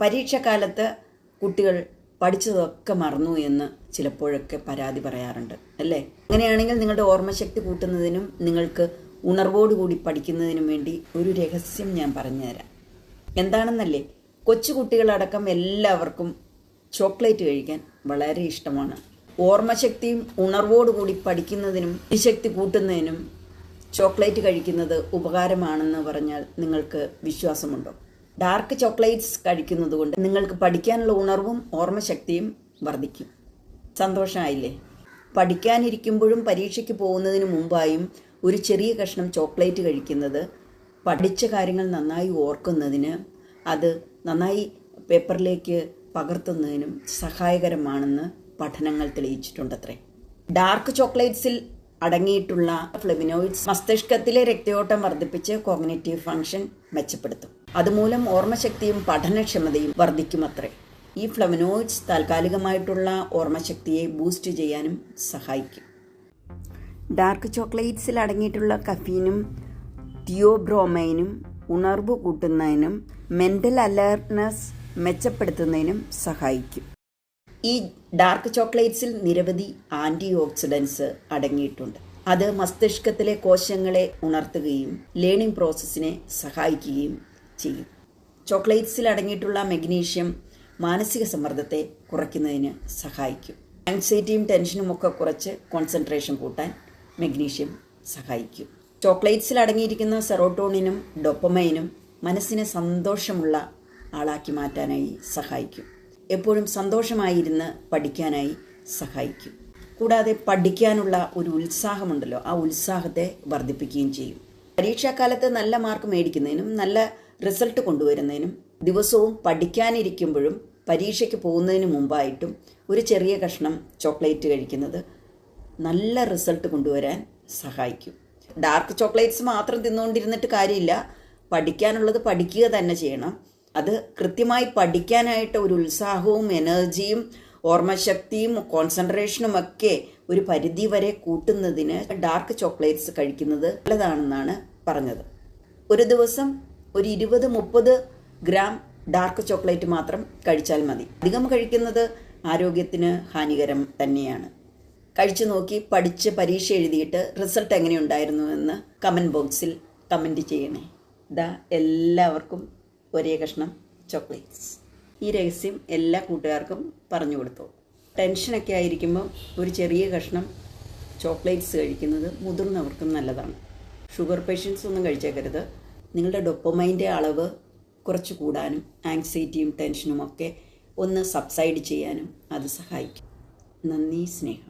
പരീക്ഷക്കാലത്ത് കുട്ടികൾ പഠിച്ചതൊക്കെ മറന്നു എന്ന് ചിലപ്പോഴൊക്കെ പരാതി പറയാറുണ്ട് അല്ലേ? അങ്ങനെയാണെങ്കിൽ നിങ്ങളുടെ ഓർമ്മശക്തി കൂട്ടുന്നതിനും നിങ്ങൾക്ക് ഉണർവോടുകൂടി പഠിക്കുന്നതിനും വേണ്ടി ഒരു രഹസ്യം ഞാൻ പറഞ്ഞുതരാം. എന്താണെന്നല്ലേ? കൊച്ചു കുട്ടികളടക്കം എല്ലാവർക്കും ചോക്ലേറ്റ് കഴിക്കാൻ വളരെ ഇഷ്ടമാണ്. ഓർമ്മശക്തിയും ഉണർവോടുകൂടി പഠിക്കുന്നതിനും ശക്തി കൂട്ടുന്നതിനും ചോക്ലേറ്റ് കഴിക്കുന്നത് ഉപകാരമാണെന്ന് പറഞ്ഞാൽ നിങ്ങൾക്ക് വിശ്വാസമുണ്ടോ? ഡാർക്ക് ചോക്ലേറ്റ്സ് കഴിക്കുന്നത് കൊണ്ട് നിങ്ങൾക്ക് പഠിക്കാനുള്ള ഉണർവും ഓർമ്മശക്തിയും വർദ്ധിക്കും. സന്തോഷമായില്ലേ? പഠിക്കാനിരിക്കുമ്പോഴും പരീക്ഷയ്ക്ക് പോകുന്നതിന് മുമ്പായും ഒരു ചെറിയ കഷ്ണം ചോക്ലേറ്റ് കഴിക്കുന്നത് പഠിച്ച കാര്യങ്ങൾ നന്നായി ഓർക്കുന്നതിന് അത് നന്നായി പേപ്പറിലേക്ക് പകർത്തുന്നതിനും സഹായകരമാണെന്ന് പഠനങ്ങൾ തെളിയിച്ചിട്ടുണ്ടത്രേ. ഡാർക്ക് ചോക്ലേറ്റ്സിൽ അടങ്ങിയിട്ടുള്ള ഫ്ലെമിനോയിഡ്സ് മസ്തിഷ്കത്തിലെ രക്തയോട്ടം വർദ്ധിപ്പിച്ച് കോഗ്നേറ്റീവ് ഫംഗ്ഷൻ മെച്ചപ്പെടുത്തും. അതുമൂലം ഓർമ്മശക്തിയും പഠനക്ഷമതയും വർദ്ധിക്കുമത്രേ. ഈ ഫ്ലവനോയിഡ്സ് താൽക്കാലികമായിട്ടുള്ള ഓർമ്മശക്തിയെ ബൂസ്റ്റ് ചെയ്യാനും സഹായിക്കും. ഡാർക്ക് ചോക്ലേറ്റ്സിൽ അടങ്ങിയിട്ടുള്ള കഫീനും തിയോബ്രോമൈനും ഉണർവ് കൂട്ടുന്നതിനും മെന്റൽ അലേർട്ട്നെസ് മെച്ചപ്പെടുത്തുന്നതിനും സഹായിക്കും. ഈ ഡാർക്ക് ചോക്ലേറ്റ്സിൽ നിരവധി ആന്റി ഓക്സിഡൻസ് അടങ്ങിയിട്ടുണ്ട്. അത് മസ്തിഷ്കത്തിലെ കോശങ്ങളെ ഉണർത്തുകയും ലേണിംഗ് പ്രോസസ്സിനെ സഹായിക്കുകയും ചെയ്യും. ചോക്ലേറ്റ്സിൽ അടങ്ങിയിട്ടുള്ള മെഗ്നീഷ്യം മാനസിക സമ്മർദ്ദത്തെ കുറയ്ക്കുന്നതിന് സഹായിക്കും. ആൻസൈറ്റിയും ടെൻഷനും ഒക്കെ കുറച്ച് കോൺസെൻട്രേഷൻ കൂട്ടാൻ മെഗ്നീഷ്യം സഹായിക്കും. ചോക്ലേറ്റ്സിൽ അടങ്ങിയിരിക്കുന്ന സെറോട്ടോണിനും ഡൊപ്പമൈനും മനസ്സിനെ സന്തോഷമുള്ള ആളാക്കി മാറ്റാനായി സഹായിക്കും. എപ്പോഴും സന്തോഷമായിരുന്ന് പഠിക്കാനായി സഹായിക്കും. കൂടാതെ പഠിക്കാനുള്ള ഒരു ഉത്സാഹമുണ്ടല്ലോ ആ ഉത്സാഹത്തെ വർദ്ധിപ്പിക്കുകയും ചെയ്യും. പരീക്ഷാക്കാലത്ത് നല്ല മാർക്ക് മേടിക്കുന്നതിനും നല്ല റിസൾട്ട് കൊണ്ടുവരുന്നതിനും ദിവസവും പഠിക്കാനിരിക്കുമ്പോഴും പരീക്ഷയ്ക്ക് പോകുന്നതിന് മുമ്പായിട്ടും ഒരു ചെറിയ കഷ്ണം ചോക്ലേറ്റ് കഴിക്കുന്നത് നല്ല റിസൾട്ട് കൊണ്ടുവരാൻ സഹായിക്കും. ഡാർക്ക് ചോക്ലേറ്റ്സ് മാത്രം തിന്നുകൊണ്ടിരുന്നിട്ട് കാര്യമില്ല. പഠിക്കാനുള്ളത് പഠിക്കുക തന്നെ ചെയ്യണം. അത് കൃത്യമായി പഠിക്കാനായിട്ട് ഒരു ഉത്സാഹവും എനർജിയും ഓർമ്മശക്തിയും കോൺസെൻട്രേഷനും ഒക്കെ ഒരു പരിധി വരെ കൂട്ടുന്നതിന് ഡാർക്ക് ചോക്ലേറ്റ്സ് കഴിക്കുന്നത് നല്ലതാണെന്നാണ് പറഞ്ഞത്. ഒരു ദിവസം ഒരു ഇരുപത് മുപ്പത് ഗ്രാം ഡാർക്ക് ചോക്ലേറ്റ് മാത്രം കഴിച്ചാൽ മതി. അധികം കഴിക്കുന്നത് ആരോഗ്യത്തിന് ഹാനികരം തന്നെയാണ്. കഴിച്ചു നോക്കി പഠിച്ച് പരീക്ഷ എഴുതിയിട്ട് റിസൾട്ട് എങ്ങനെയുണ്ടായിരുന്നു എന്ന് കമന്റ് ബോക്സിൽ കമന്റ് ചെയ്യണേ. ഇതാ എല്ലാവർക്കും ഒരേ കഷ്ണം ചോക്ലേറ്റ്സ് ഈ രഹസ്യം എല്ലാ കൂട്ടുകാർക്കും പറഞ്ഞു കൊടുത്തു. ടെൻഷനൊക്കെ ആയിരിക്കുമ്പോൾ ഒരു ചെറിയ കഷ്ണം ചോക്ലേറ്റ്സ് കഴിക്കുന്നത് മുതിർന്നവർക്കും നല്ലതാണ്. ഷുഗർ പേഷ്യൻസ് ഒന്നും കഴിച്ചേക്കരുത്. നിങ്ങളുടെ ഡൊപ്പമൈന്റെ അളവ് കുറച്ച് കൂടാനും ആങ്സൈറ്റിയും ടെൻഷനും ഒക്കെ ഒന്ന് സബ്സൈഡ് ചെയ്യാനും അത് സഹായിക്കും. നന്ദി സ്നേഹം.